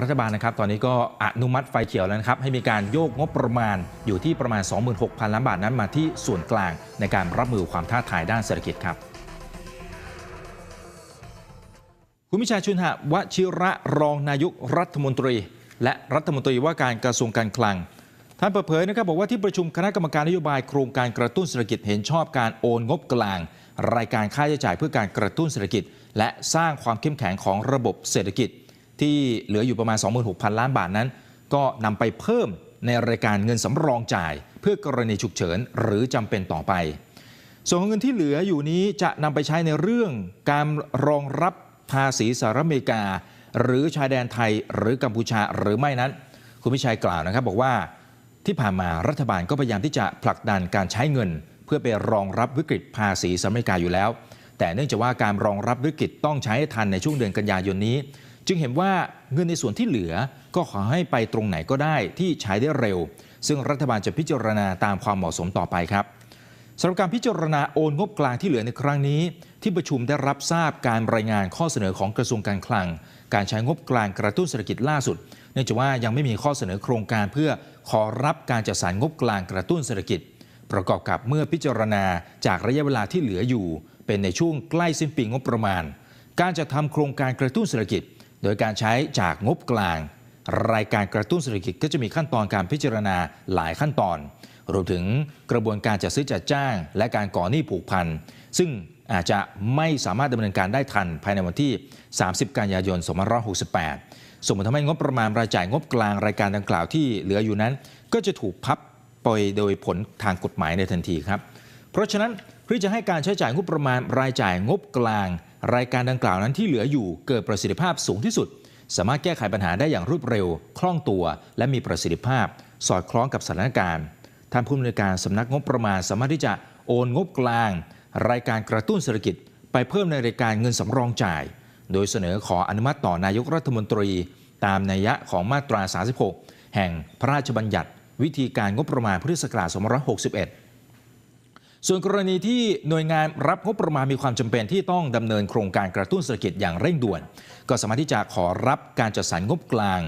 รัฐบาลนะครับตอนนี้ก็อนุมัติไฟเขียวแล้วนะครับให้มีการโยกงบประมาณอยู่ที่ประมาณ 26,000 ล้านบาทนั้นมาที่ส่วนกลางในการรับมือความท้าทายด้านเศรษฐกิจครับคุณวิชาชุนหะวชิระรองนายกรัฐมนตรี และรัฐมนตรีว่าการกระทรวงการคลัง ท่านเปิดเผยนะครับบอกว่าที่ประชุมคณะกรรมการนโยบายโครงการกระตุ้นเศรษฐกิจเห็นชอบการโอนงบกลาง รายการค่าใช้จ่ายเพื่อการกระตุ้นเศรษฐกิจ และสร้างความเข้มแข็งของระบบเศรษฐกิจ ที่เหลืออยู่ประมาณ 26,000 ล้านบาทนั้น ก็นำไปเพิ่มในรายการเงินสำรองจ่าย เพื่อกรณีฉุกเฉินหรือจำเป็นต่อไป ส่วนของเงินที่เหลืออยู่นี้จะนำไปใช้ในเรื่องการรองรับภาษีสหรัฐอเมริกา หรือชายแดนไทยหรือกัมพูชาหรือไม่นั้น คุณพิชัยกล่าวนะครับบอกว่าที่ผ่านมารัฐบาลก็พยายามที่จะผลักดันการใช้เงิน เพื่อไปรองรับวิกฤตภาษีสหรัฐอเมริกาอยู่แล้ว แต่เนื่องจากว่าการรองรับวิกฤตต้องใช้ทันในช่วงเดือนกันยายนนี้ จึงเห็นว่าเงินในส่วนที่เหลือก็ขอให้ไปตรงไหนก็ได้ที่ใช้ได้เร็ว ซึ่งรัฐบาลจะพิจารณาตามความเหมาะสมต่อไปครับสำหรับการพิจารณาโอนงบกลางที่เหลือในครั้งนี้ ที่ประชุมได้รับทราบการรายงานข้อเสนอของกระทรวงการคลัง การใช้งบกลางกระตุ้นเศรษฐกิจล่าสุด เนื่องจากว่ายังไม่มีข้อเสนอโครงการเพื่อขอรับการจัดสรรงบกลางกระตุ้นเศรษฐกิจ ประกอบกับเมื่อพิจารณาจากระยะเวลาที่เหลืออยู่ เป็นในช่วงใกล้สิ้นปีงบประมาณ การจะทำโครงการกระตุ้นเศรษฐกิจ โดยการใช้จากงบกลาง รายการกระตุ้นเศรษฐกิจก็จะมีขั้นตอนการพิจารณาหลายขั้นตอน รวมถึงกระบวนการจัดซื้อจัดจ้าง และการก่อหนี้ผูกพัน ซึ่งอาจจะไม่สามารถดำเนินการได้ทันภายในวันที่ 30 กันยายน 2568 ส่งผลทำให้งบประมาณรายจ่ายงบกลางรายการดังกล่าวที่เหลืออยู่นั้น ก็จะถูกพับไปโดยผลทางกฎหมายในทันทีครับ เพราะฉะนั้นเพื่อจะให้การใช้จ่ายงบประมาณรายจ่ายงบกลาง รายการดังกล่าวนั้นที่เหลืออยู่เกิดประสิทธิภาพสูงที่สุด สามารถแก้ไขปัญหาได้อย่างรวดเร็ว คล่องตัว และมีประสิทธิภาพ สอดคล้องกับสถานการณ์ท่านผู้อำนวยการสำนักงบประมาณสามารถที่จะโอนงบกลาง รายการกระตุ้นเศรษฐกิจ ไปเพิ่มในรายการเงินสำรองจ่าย โดยเสนอขออนุมัติต่อนายกรัฐมนตรี ตามนัยยะของมาตรา 36 แห่งพระราชบัญญัติ วิธีการงบประมาณพุทธศักราช2561 ส่วนกรณีที่หน่วยงานรับงบประมาณมีความจำเป็นที่ต้องดำเนินโครงการกระตุ้นเศรษฐกิจอย่างเร่งด่วน ก็สามารถที่จะขอรับการจัดสรรงบกลาง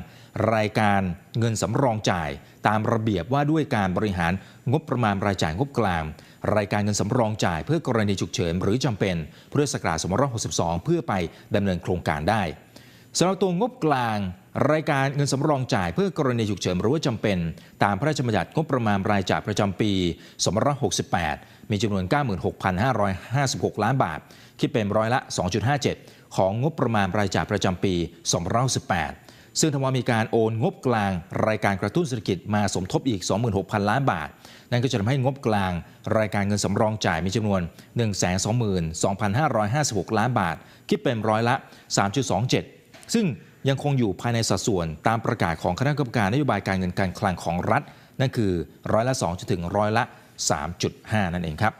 รายการเงินสำรองจ่าย ตามระเบียบว่าด้วยการบริหารงบประมาณรายจ่ายงบกลาง รายการเงินสำรองจ่ายเพื่อกรณีฉุกเฉินหรือจำเป็นพุทธศักราช2562 เพื่อไปดำเนินโครงการได้สำหรับตัวงบกลางรายการเงินสำรองจ่ายเพื่อกรณีฉุกเฉินหรือว่าจำเป็น ตามพระราชบัญญัติงบประมาณรายจ่ายประจำปี 2568 มีจำนวน 96,556 ล้านบาท คิดเป็นร้อยละ 2.57 ของงบประมาณรายจ่ายประจำปี2568ซึ่งทว่ามีการโอนงบกลางรายการกระตุ้นเศรษฐกิจมาสมทบอีก 26,000 ล้านบาท นั่นก็จะทำให้งบกลางรายการเงินสำรองจ่ายมีจำนวน 122,256 ล้านบาท คิดเป็นร้อยละ 3.27 ซึ่งยังคงอยู่ภายในสัดส่วนตามประกาศของคณะกรรมการนโยบายการเงินการคลังของรัฐ นั่นคือร้อยละ 2 จนถึงร้อยละ 3.5 นั่นเองครับ